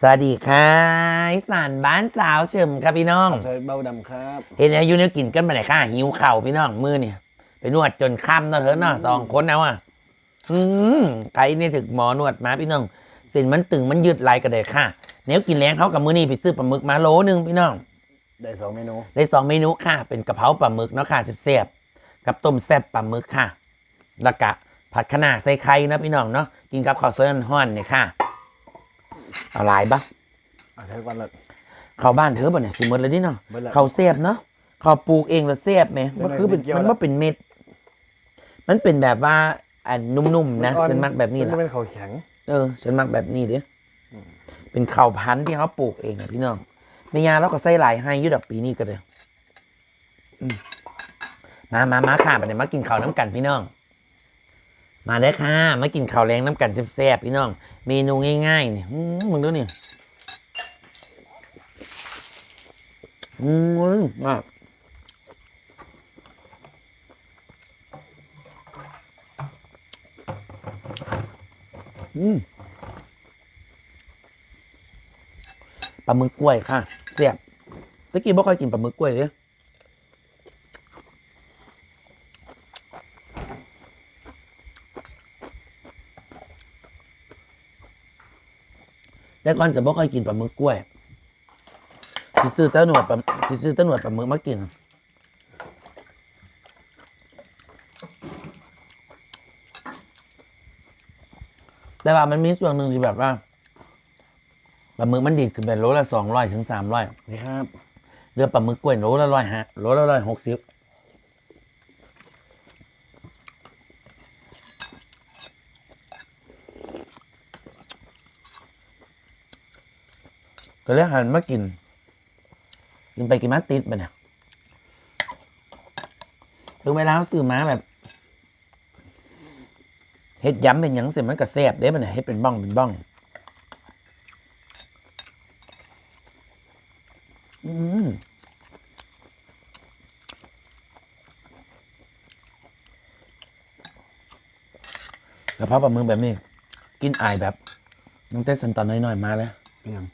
สวัสดีค่ะอีสานบ้านสาวเฉิมครับพี่น้องใส่เบาดำครับ เห็นอายุเนี่ยกินกันมาไหนค่ะหิวเข่าวพี่น้องมือเนี่ยไปนวดจนค่ำเนาะเถอะเนาะสองคนนะว่ะอืมใครนี่ถึงหมอนวดมาพี่น้องเส้นมันตึงมันยืดไหลกันเลยค่ะเนี้ยกินแรงเขากับมือนี่ไปซื้อปลาหมึกมาโลนึงพี่น้อง ได้สองเมนู ได้สองเมนูค่ะ เป็นกะเพราปลาหมึกเนาะค่ะแซ่บๆกับต้มแซ่บปลาหมึกค่ะแล้วก็ผัดคะน้าใส่ไข่นะพี่น้องเนาะกินกับข้าวสวยร้อนๆเนี่ยค่ะ เอาหลายปะอะใช้วันละเข้าบ้านเธอบ่เนี่ยสิหมดเลยดิเนาะเบิดละ เขาเสียบเนาะเขาปลูกเองแล้วเสียบไหมเดี๋ยวมันคือเป็นเดี๋ยวมันว่าเป็นเม็ด มันเป็นแบบว่าอันนุ่มๆนะฉันมักแบบนี้มัแหจะละเป็นเขาแข็ง เออฉันมักแบบนี้เด้เป็นข้าวพันธุ์ที่เขาปลูกเองอะพี่น้องไม่ยาเราก็ใส่หลายให้อยุดอกปีนี้ก็เลยอืมมามามาค่ะมาเดี๋ยวมากินข้าวน้ำกันพี่น้อง มาได้ค่ะ มากินข้าวแรงน้ำกันแซ่บๆพี่น้อง เมนูง่ายๆนี่มมึงดูนี่อืมอะอืมปลาหมึกกล้วยค่ะเสียบตะกี้บ่ค่อยกินปลาหมึกกล้วยเลย แต่ก่อนจะบ่ค่อยกินปลาหมึกกล้วยสิซื้อแตะหนวดปลาสิซื้อแตะหนวดปลาหมึกมากิน แต่ว่ามันมีส่วนหนึ่งที่แบบว่าปลาหมึกมันดีดขึ้นเป็นโลละสองร้อยถึงสามร้อยนี่ครับเรือปลาหมึกกล้วยโลละร้อยฮะโลละร้อยหกสิบ ก็เลยหันมากิน กินไปกินมาติดไปเนี่ยถึงเวลาเราซื้อมาแบบเฮ็ดย้ำเป็นหยังเสร็จมันก็แซ่บเด้มันน่ะเฮ็ดเป็นบ้องเป็นบ้องอืมกระเพราปลาหมึกแบบนี้ กินอายแบบน้องเต้สันตอนน้อยๆมาแล้วเป็นยัง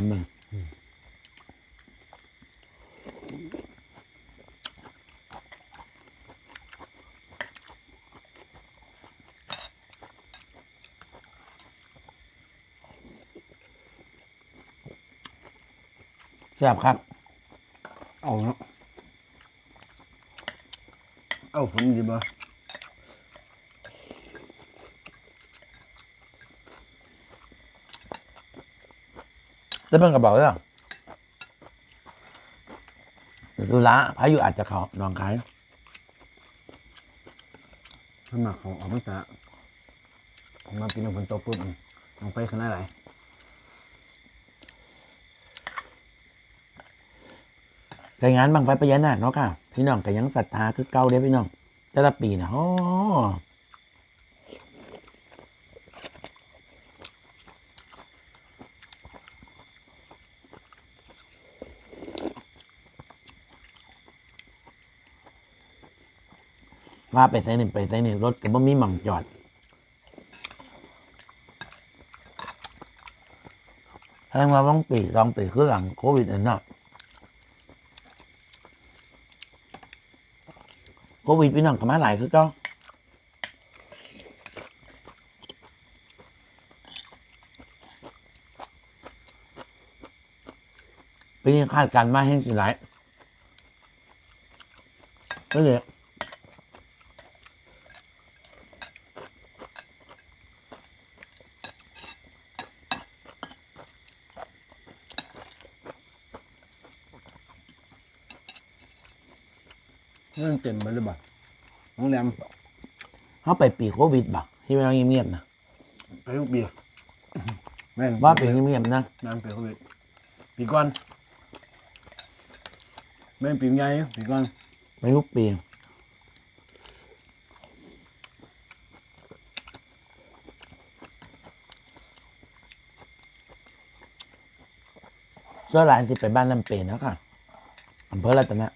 หอมมึงแซ่บครับ เอาเนาะเอาผมหยิบ มาได้เพิ่งกระเป๋าแล้วเดี๋ยวดูละพายุอาจจะเขานองขายถ้าหมักของออกมาจากมาปีนฝนตกปุ๊บลงไปข้างหน้าไหลายรายงานบางไฟพญานนาคเนาะค่ะ พี่น้องก็ยังศรัทธาคือเก่าเด้พี่น้องแต่ละปีนะโอ้ ว่าไปไซหนึ่งไปไซหนึ่งรถก็บ่มีหม่องจอด แห้งมาต้องปีสองปีคือหลังโควิดนั่นเนะโควิดพี่น้องก็มาหลายคือเก็ปีนี้คาดการณ์มาแห้งสิหลายก็เลย เรื่องเต็มไปเลยบ่น้องแรมเขาไปปีโควิดบ่ที่ไม่เงียบๆนะไปลูกเบียร์แม่งว่าเป็นเงียบๆนะนั่งเปียกเขาปีก่อนแม่งปีใหญ่ปีก่อนไม่ทุกปีส่วนหลานสิไปบ้านลำเปนแล้วค่ะอำเภอรัตนะ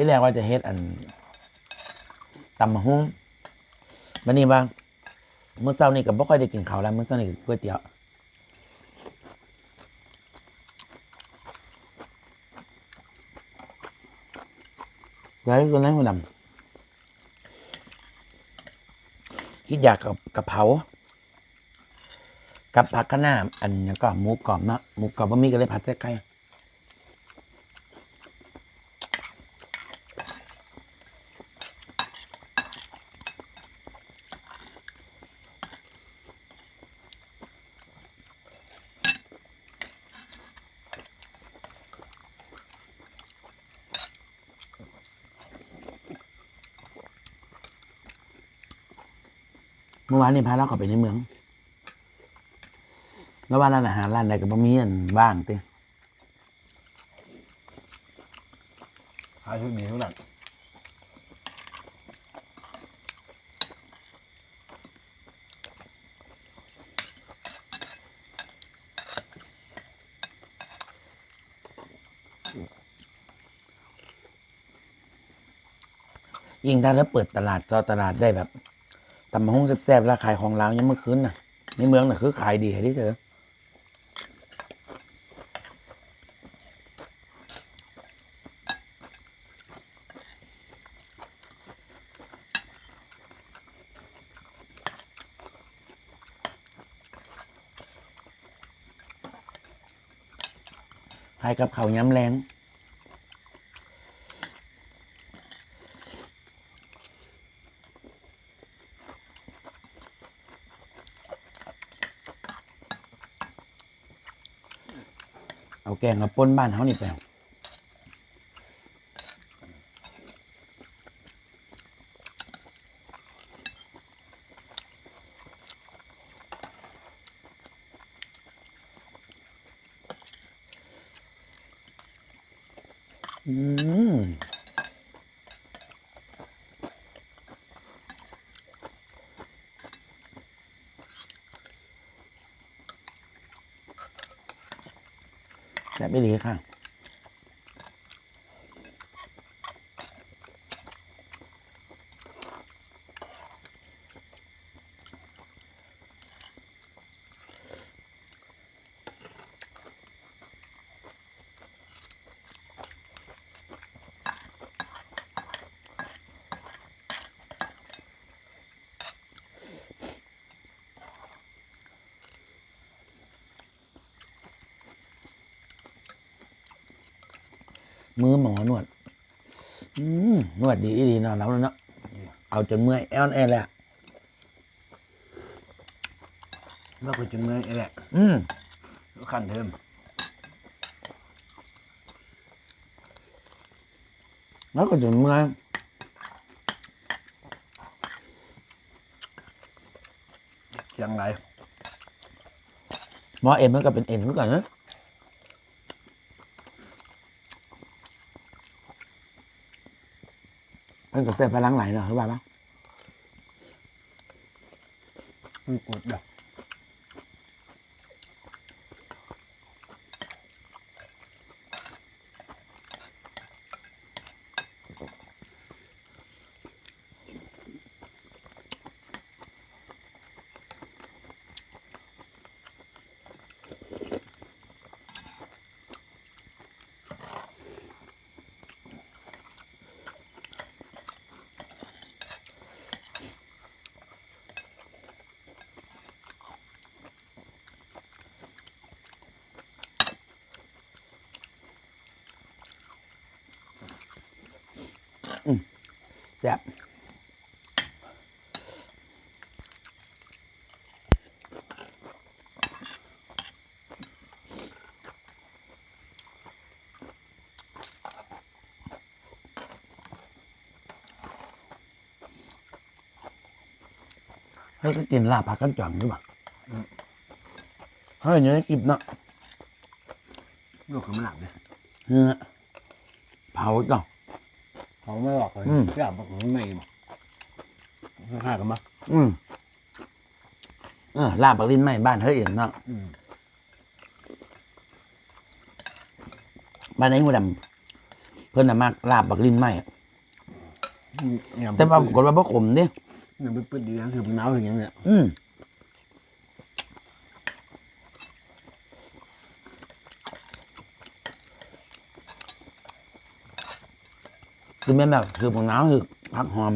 ที่แรกว่าจะเฮ็ดอันตำมะฮุ้งวันนี้บ้างมื้อเช้านี่ก็บ่ค่อยได้กินข้าวแล้วมื้อเช้านี่ก็ก๋วยเตี๋ยวร้อยคนนั้นคนดำคิดอยากกับกะเพรากับผักคะน้าอันนี้ก็หมูกรอบเนาะหมูกรอบบะหมี่ก็เลยผัดใส่ไก่ เมื่อวานนี่พาเราเข้าไปในเมือง แล้วว่าร้านอาหารร้านใดก็บ่มีอันว่างติหาชุดดีทุกนั้นยิ่งถ้าเราเปิดตลาดซอตลาดได้แบบ ตำมะฮุ่งแซ่บๆราขายของลาวยังเมื่อคืนน่ะในเมืองน่ะคือขายดีที่เธอขายกับเขาย้ำแรง เอาแกงมาป้นบ้านเขานี่ไป แซ่บไม่ดีค่ะ มือหมอนวดอืมนวดดีดีเนาะเราเนาะเอาจนเมื่อยแอลแอลแหละแล้วก็จนเมื่อยไอ้แหละอืมแล้วขั้นเทิมแล้วก็จนเมื่อยเชียงไรหมอเอ็มมันก็เป็นเอ็นเหมือนกันนะ มันก็เสียพลังไหลเนาะหรือเปล่าปะมันกดแบบ แซ่บให้ก็กินลาบผักกันจ่องหรือเปล่าให้เนื้อกิบเนาะลูกเขาไม่หลับเลยเนื้อเผาจ้ะ เขาไม่บอกเลยอืมอยากบอกมันไม่บอกค่ากันมาอืมเออลาบบักลิ้นไหมบ้านเฮ้ยเอ็นเนาะอืมบ้านไหนงูดำเพิ่นน่ะมากลาบบักลิ้นไหมอะเนี่ยแต่ว่าปรากฏว่าบ่ขมเด้เนี่ยปึ๊ดๆดีนะคือมันหนาวอย่างเงี้ยเนี่ยอืม คือแม่แบบคือของน้ำคือผักหอม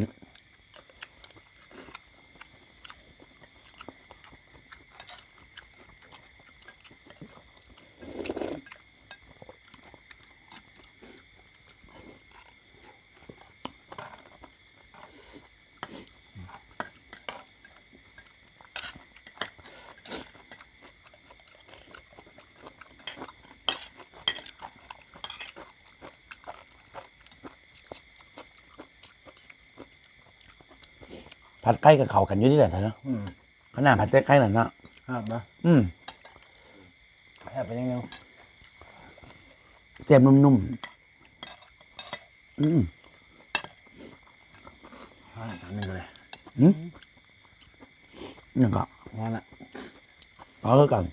ผัดไก่กับเขากันอยู่นี่แหละเธออืมขนาดผัดไก่น่ะเนาะครับนะอืมแอบไปยังไงเสียบนุ่มๆอืมห้าสามหนึ่งเลยอืมนี่ก็พอละเอาแล้วกัน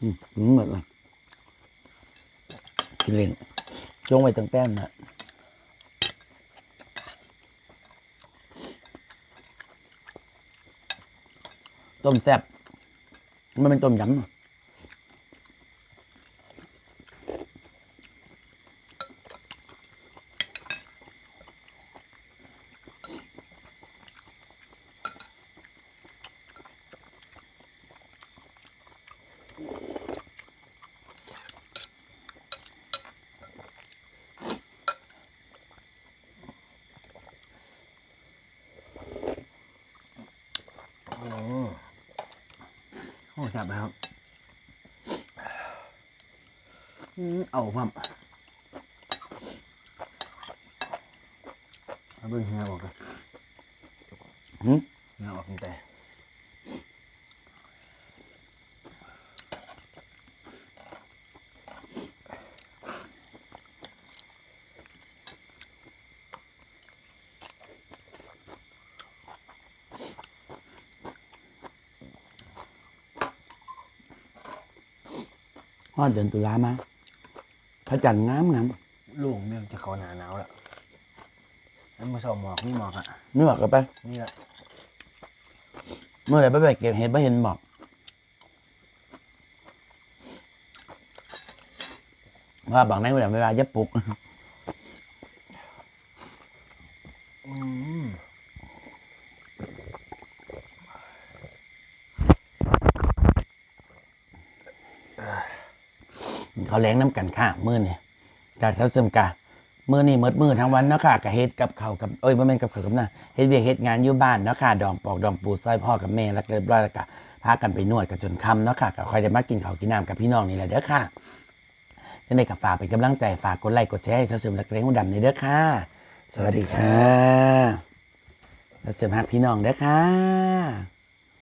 อืมอืมเหมือนเลยกินเล่นจงไว้ตั้งแต้มนะ ต้มแซ่บมันเป็นต้มยำ แซ่บไหมครับอืมเอาความเอาเบิ่งเฮียบอกกันหืมเฮียบอกตั้งแต่ อดเดือนตุลามาพระจันทร์งามงามลุงเนี่ยจะเข้าหนาหนาวแล้วแล้วมาชมหมอกนี่หมอกอะนึกออกกันไป นี่แหละเมื่อไหร่ไปไปเก็บเห็ดไม่เห็นหมอกว่าบางในเวลาเวลาจะปลุก อืม เขาแรงน้ำกันค่ะมือนี่ยกาทัศมกามือนี่มดมือทั้งวันเนาะค่ะกับเฮ็ดกับเขากับเอ้ยบ่แม่นกับเขากับน้าเฮ็ดเวียกเฮ็ดงานอยู่บ้านเนาะค่ะดองปอกดองปูซอยพ่อกับแม่แล้วก็เรียบร้อยแล้วก็พากันไปนวดกันจนค่ำเนาะค่ะก็คอยได้มากินข้าวกินน้ำกับพี่น้องนี่แหละเด้อค่ะจังได๋ก็ฝากเป็นกำลังใจฝากกดไลค์กดแชร์ให้ทัศมและเกรงหูดำในเด้อค่ะ สวัสดีค่ะทัศมฮักพี่น้องเด้อค่ะ